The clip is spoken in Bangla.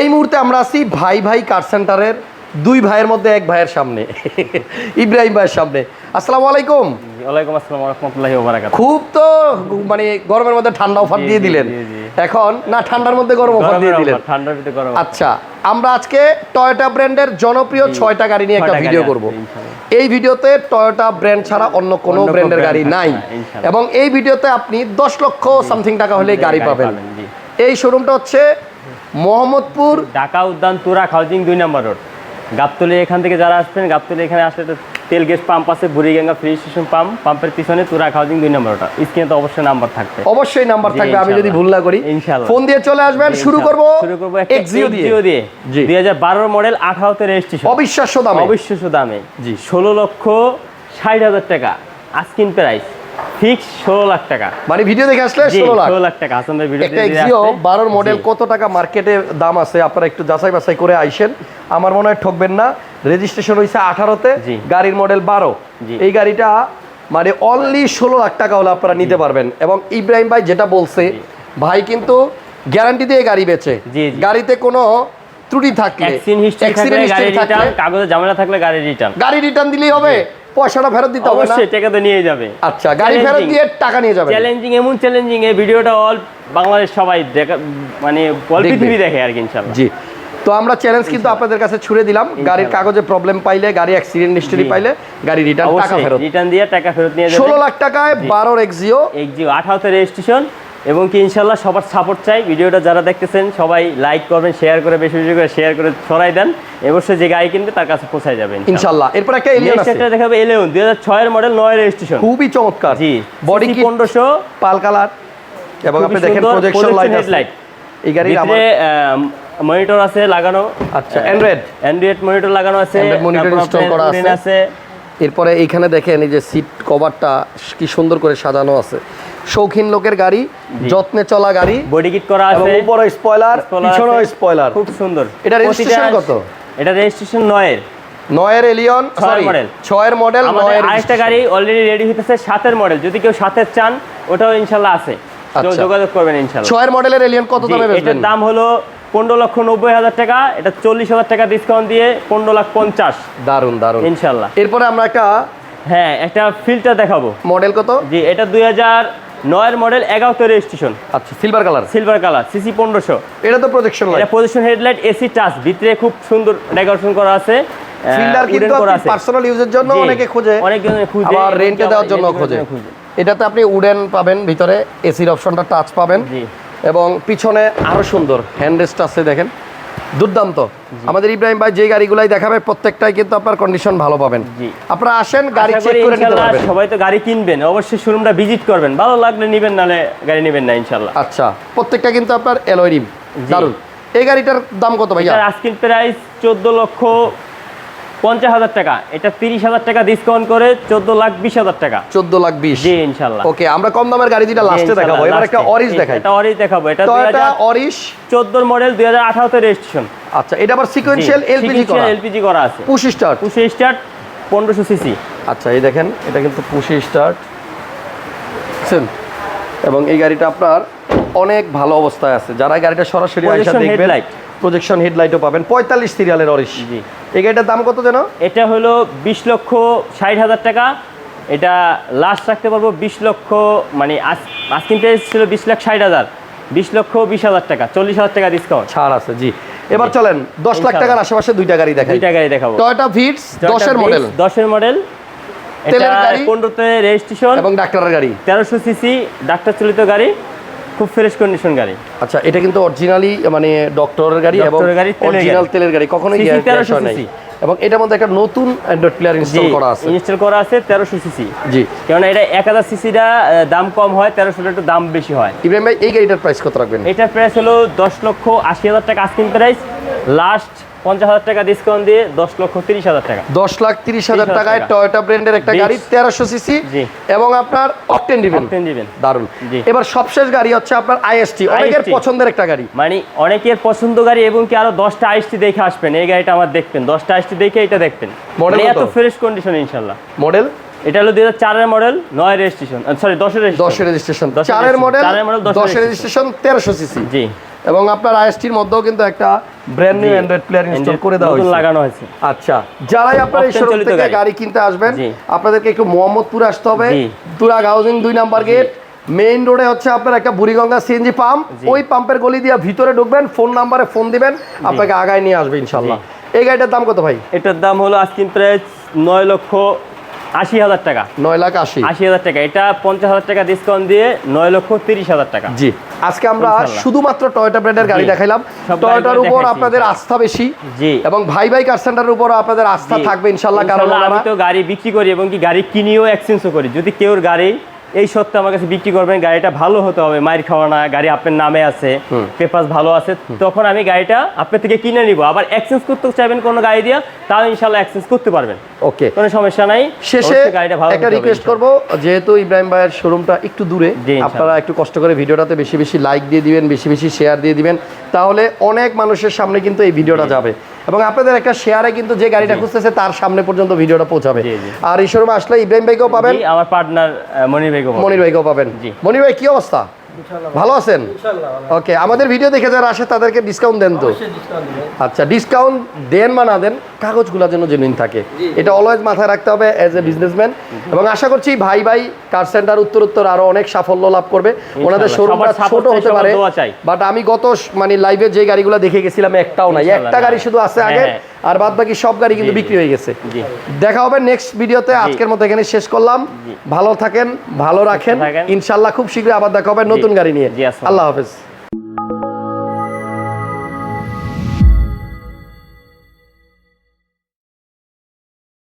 এই মুহূর্তে আমরা আছি ভাই ভাই কার সেন্টারের দুই ভাইয়ের মধ্যে এক ভাইয়ের সামনে। ইব্রাহিম ভাইয়ের সামনে। আসসালামু আলাইকুম। ওয়ালাইকুম আসসালাম রহমতুল্লাহি ওবারাকাত খুব তো মানে গরমের মধ্যে ঠান্ডা অফার দিয়ে দিলেন। এখন না ঠান্ডার মধ্যে গরম অফার দিয়ে দিলেন। ঠান্ডার ভিতরে গরম আচ্ছা আমরা আজকে টয়োটা ব্র্যান্ডের জনপ্রিয় ছয়টা গাড়ি নিয়ে একটা ভিডিও করব। এই ভিডিওতে টয়োটা ব্র্যান্ড ছাড়া অন্য কোনো ব্র্যান্ডের গাড়ি নাই। এবং এই ভিডিওতে আপনি দশ লক্ষ সামথিং টাকা হলে গাড়ি পাবেন। এই শোরুমটা হচ্ছে মোহাম্মদপুর। ঢাকা উদ্যান তুরাক হাউজিং দুই নম্বর রোড। গাবতলি এখান থেকে যারা আসবেন গাবতলি এখানে আসলে তেল গ্যাস পাম্প আছে বুড়িগঙ্গা ফ্রি স্টেশন পাম্প পাম্পের পিছনে তুরাক হাউজিং দুই নম্বর ওটা স্ক্রিনে তো অবশ্যই নাম্বার থাকবে। অবশ্যই নাম্বার থাকবে আমি যদি ভুল না করি। ইনশাআল্লাহ। ফোন দিয়ে চলে আসবেন শুরু করব শুরু করব এক্সিও দিয়ে। এক্সিও দিয়ে। জি। দুই হাজার বারোর মডেল আঠারোতে রেজিস্ট্রেশন অবিশ্বাস্য দামে। অবিশ্বাস্য দামে। জি। ষোলো লক্ষ ষাট হাজার টাকা। আস্কিন প্রাইস ফিক্স ষোলো লাখ টাকা। মানে ভিডিও দেখে আসলে জি, ষোলো লাখ। ষোলো লাখ টাকা হাসান ভাই ভিডিও একটা এক্সিও বারোর মডেল কত টাকা মার্কেটে দাম আছে? আপনারা একটু যাচাই বাছাই করে আইসেন। আমার মনে হয় ঠকবেন না। রেজিস্ট্রেশন। গাড়ির মডেল বারো। জি। এই গাড়িটা মানে অনলি ষোলো লাখ টাকা হলে আপনারা নিতে পারবেন। এবং ইব্রাহিম ভাই যেটা বলছে ভাই কিন্তু গ্যারান্টি দিয়ে গাড়ি বেচে। গাড়িতে কোনো ত্রুটি থাকলে কাগজে ঝামেলা থাকলে গাড়ি রিটার্ন গাড়ি রিটার্ন দিলেই হবে পয়সাটা ফেরত দিতে হবে অবশ্যই টাকা তো নিয়ে যাবে। আচ্ছা গাড়ি ফেরত দিয়ে টাকা নিয়ে যাবেন। চ্যালেঞ্জিং এমন চ্যালেঞ্জিং এই ভিডিওটা অল বাংলাদেশ সবাই দেখা মানে অল পৃথিবী দেখে আর কি ইনশাআল্লাহ। জি। তো আমরা চ্যালেঞ্জ কিন্তু আপনাদের কাছে ছুড়ে দিলাম। গাড়ির কাগজে প্রবলেম পাইলে গাড়ি অ্যাক্সিডেন্ট হিস্টরি পাইলে গাড়ি রিটার্ন টাকা ফেরত। রিটার্ন দিয়ে টাকা ফেরত নিয়ে যাবে। ষোলো লাখ টাকায় বারোর এক্সিও এক্সিও আঠারোতে রেজিস্ট্রেশন এবং কি ইনশাল্লাহ সবার সাপোর্ট চাই। ভিডিওটা যারা দেখতেছেন সবাই লাইক করবেন শেয়ার করে বেশি বেশি করে শেয়ার করে ছড়াই দেন। অবশ্যই যে গাড়ি কিনবে তার কাছে পৌঁছায় যাবে ইনশাল্লাহ। এরপর একটা এলিয়ন আছে। একটা দেখাবে দুই হাজার ছয়ের মডেল নয় রেজিস্ট্রেশন খুবই চমৎকার। জি বডি কিট পনেরোশো। পাল কালার এবং আপনি দেখেন প্রজেকশন লাইট হেডলাইট এই গাড়ির আমার মনিটর আছে লাগানো। আচ্ছা অ্যান্ড্রয়েড অ্যান্ড্রয়েড মনিটর লাগানো আছে। Install আপনার করা আছে। আছে। এরপরে এইখানে দেখেন এই যে সিট কভারটা কি সুন্দর করে সাজানো আছে। শৌখিন লোকের গাড়ি যত্নে চলা গাড়ি বডি কিট করা আছে। উপরে স্পয়লার পিছনেও স্পয়লার খুব সুন্দর। এটা রেজিস্ট্রেশন কত? এটা রেজিস্ট্রেশন নয়ের। নয়ের এলিয়ন ছয়ের সরি। ছয়ের মডেল নয়ের আরেকটা গাড়ি অলরেডি রেডি হইতেছে সাতের মডেল যদি কেউ সাতের চান ওটাও ইনশাল্লাহ আছে। আচ্ছা। যোগাযোগ করবেন ইনশাল্লাহ। ছয়ের মডেলের এলিয়ন কত দামে বেচবেন? এটার দাম হলো পনেরো লক্ষ নব্বই হাজার টাকা। এটা চল্লিশ হাজার টাকা ডিসকাউন্ট দিয়ে পনেরো লাখ পঞ্চাশ। দারুণ দারুণ ইনশাল্লাহ। এরপরে আমরা একটা হ্যাঁ একটা ফিল্টার দেখাবো। মডেল কত? জি এটা দুই হাজার নয়ের মডেল এগারোতে রেজিস্ট্রেশন আচ্ছা silver colour silver colour CC পনেরোশো। এটা তো প্রজেকশন এটা পজিশন হেডলাইট এসি টাচ ভিতরে খুব সুন্দর ডেকোরেশন করা আছে। ফিল্ডার কিন্তু পার্সোনাল ইউজের জন্য অনেকে খোঁজে। অনেকজনে খুঁজে আবার রেন্টে দেওয়ার জন্য খোঁজে। খুঁজে। এটাতে আপনি উডেন পাবেন ভিতরে এসির অপশনটা টাচ পাবেন এবং পিছনে আরও সুন্দর হ্যান্ড রেস্ট আছে দেখেন। দুর্দান্ত। আমাদের ইব্রাহিম ভাই যে গাড়িগুলাই দেখাবে প্রত্যেকটাই কিন্তু আপনার কন্ডিশন ভালো পাবেন। আপনারা আসেন গাড়ি চেক করে নিতে পারবেন। সবাই তো গাড়ি কিনবেন। অবশ্যই শোরুমটা ভিজিট করবেন। ভালো লাগলে নেবেন নালে গাড়ি নেবেন না ইনশাআল্লাহ আচ্ছা প্রত্যেকটা কিন্তু আপনার এলওই রিম দারুণ এই গাড়িটার দাম কত ভাইয়া? আজকের প্রাইস চোদ্দ লক্ষ পঞ্চাশ হাজার টাকা। এটা তিরিশ হাজার টাকা ডিসকাউন্ট করে চোদ্দ লাখ বিশ হাজার টাকা। চোদ্দ লাখ বিশ। জি ইনশাল্লাহ। ওকে আমরা কম দামের গাড়ি দুইটা লাস্টে দেখাবো। এবার একটা অরিজ দেখাই। এটা অরিজ দেখাবো। এটা অরিশ চোদ্দোর মডেল দুই হাজার আঠারোতে রেজিস্ট্রেশন আচ্ছা এটা আবার সিকোয়েন্সিয়াল এলপিজি করা। এলপিজি করা আছে। পুশ স্টার্ট পুশে স্টার্ট পনেরোশো সিসি আচ্ছা এই দেখেন এটা কিন্তু পুশি স্টার্ট এবং এই গাড়িটা আপনার অনেক ভালো অবস্থায় আছে। যারা গাড়িটা সরাসরি দেখবেন। প্রজেকশন হেডলাইটও পাবেন। পঁয়তাল্লিশ সিরিয়ালের অরিশ জি। এই গাড়িটার দাম কত যেন? এটা হলো বিশ লক্ষ ষাট হাজার টাকা। এটা লাস্ট রাখতে পারব বিশ লক্ষ মানে আস্কিং প্রাইস ছিল বিশ লাখ ষাট হাজার। বিশ লক্ষ বিশ হাজার টাকা চল্লিশ হাজার টাকা ডিসকাউন্ট ছাড় আছে জি। এবার চলেন দশ লাখ টাকার আশেপাশে দুইটা গাড়ি দেখাই। দুইটা গাড়ি দেখাবো। টয়োটা ভিটস দশের মডেল দশের মডেল এটা। পনেরোতে রেজিস্ট্রেশন এবং ডাক্তারের গাড়ি। তেরোশো সিসি ডাক্তার চালিত গাড়ি। খুব ফ্রেশ কন্ডিশন গাড়ি। আচ্ছা এটা কিন্তু অরিজিনালি মানে ডক্টরের গাড়ি এবং অরিজিনাল তেলের গাড়ি। কখনোই গ্যাস- 1300 নাই। এবং এটার মধ্যে একটা নতুন অ্যান্ড্রয়েড প্লেয়ার ইনস্টল করা আছে। ইনস্টল করা আছে তেরোশো সিসি জি। কেননা এটা এক হাজার সিসিটা দাম কম হয় তেরোশোটা একটু দাম বেশি হয়। ইব্রাহিম ভাই এই গাড়িটার প্রাইস কত রাখবেন? এটার প্রাইস হলো দশ লক্ষ আশি হাজার টাকা আস্কিং প্রাইস লাস্ট পঞ্চাশ হাজার টাকা ডিসকাউন্ট দিয়ে দশ লক্ষ তিরিশ হাজার টাকা। দশ লাখ তিরিশ হাজার টাকায় টাকা। টয়োটা ব্র্যান্ডের একটা গাড়ি তেরোশো সিসি এবং আপনার অকটেন দিবেন দিবেন দারুণ এবার সবশেষ গাড়ি হচ্ছে আপনার আইএসটি অনেকের পছন্দের একটা গাড়ি। মানে অনেকের পছন্দ গাড়ি এবং কি আরও দশটা আইসটি দেখে আসবেন। এই গাড়িটা আমার দেখবেন। দশটা আইসটি দেখে এটা দেখবেন। Model মানে এত ফ্রেশ কন্ডিশন ইনশাল্লাহ। মডেল এটা হলো দুই হাজার চারের মডেল নয় রেজিস্ট্রেশন সরি দশের দশের রেজিস্ট্রেশন দশের চারের মডেল চারের model, দশের দশের রেজিস্ট্রেশন তেরোশো সিসি জি। এবং আপনার আইএসটির মধ্যেও কিন্তু একটা brand new Android player install করে দেওয়া হয়েছে। লাগানো হয়েছে। আচ্ছা যারাই আপনার এই শোরুম থেকে গাড়ি। কিনতে আসবেন আপনাদেরকে একটু মোহাম্মদপুর আসতে হবে। তুরাগ হাউজিং দুই নাম্বার গেট মেইন রোডে হচ্ছে আপনার একটা বুড়িগঙ্গা সিএনজি পাম্প ওই পাম্পের গলি দিয়ে ভিতরে ঢুকবেন ফোন নাম্বারে ফোন দিবেন আপনাকে আগায় নিয়ে আসবে ইনশাল্লাহ। এই গাড়িটার দাম কত ভাই? এটার দাম হলো আস্কিন প্রাইস নয় লক্ষ আশি হাজার টাকা। নয় লাখ আশি। আশি হাজার টাকা। এটা পঞ্চাশ হাজার টাকা ডিসকাউন্ট দিয়ে নয় লক্ষ তিরিশ হাজার টাকা। জি। আজকে আমরা শুধুমাত্র টয়োটা ব্র্যান্ডের গাড়ি দেখাইলাম। টয়টার উপর আপনাদের আস্থা বেশি। জি। এবং ভাই ভাই কার সেন্টারের উপর আপনাদের আস্থা থাকবে ইনশাল্লাহ কারণ আমি তো গাড়ি বিক্রি করি এবং কি গাড়ি কিনিও এক্সচেঞ্জও করি। যদি কেউ গাড়ি এই সত্ত্বে আমার কাছে বিক্রি করবেন গাড়িটা ভালো হতে হবে মায়ের খাওয়া না গাড়ি আপনার নামে আছে পেপার ভালো আছে তখন আমি গাড়িটা আপনার থেকে কিনে নিব। আবার এক্সচেঞ্জ করতে চাইবেন কোনো গাড়ি দিয়া তাও ইনশাল্লাহ এক্সচেঞ্জ করতে পারবেন। ওকে। কোনো সমস্যা নাই শেষে গাড়িটা ভালো একটা রিকোয়েস্ট করব যেহেতু ইব্রাহিম ভাইয়ের শোরুমটা একটু দূরে। আপনারা একটু কষ্ট করে ভিডিওটাতে বেশি বেশি লাইক দিয়ে দিবেন বেশি বেশি শেয়ার দিয়ে দিবেন তাহলে অনেক মানুষের সামনে কিন্তু এই ভিডিওটা যাবে। এবং আপনাদের একটা শেয়ারে কিন্তু যে গাড়িটা খুঁজতেছে তার সামনে পর্যন্ত ভিডিওটা পৌঁছাবে। আর ঈশ্বর শোরুমে আসলে ইব্রাহিম ভাইকেও পাবেন। আমার পার্টনার মনির ভাইকেও মনির ভাইকেও পাবেন। মনির ভাই কি অবস্থা? ভালো আছেন? ওকে আমাদের ভিডিও দেখে যারা আসে তাদেরকে ডিসকাউন্ট দেন তো? আচ্ছা ডিসকাউন্ট দেন বা না দেন কাগজগুলো যেন জেনুইন থাকে। এটা অলওয়েজ মাথায় রাখতে হবে অ্যাজ এ বিজনেসম্যান এবং আশা করছি ভাই ভাই কার সেন্টার উত্তর উত্তর আরও অনেক সাফল্য লাভ করবে। ওনাদের শোরুমটা ছোট হতে পারে। বাট আমি গত মানে লাইভে যে গাড়িগুলো দেখে গেছিলাম একটাও নাই। একটা গাড়ি শুধু আছে হ্যাঁ, আগে হ্যাঁ। আর বাদ বাকি সব গাড়ি কিন্তু। বিক্রি হয়ে গেছে। দেখা হবে নেক্সট ভিডিওতে আজকের মতো এখানে শেষ করলাম। ভালো থাকেন ভালো রাখেন। ইনশাল্লাহ খুব শীঘ্রই আবার দেখা হবে নতুন গাড়ি নিয়ে। আল্লাহ হাফেজ।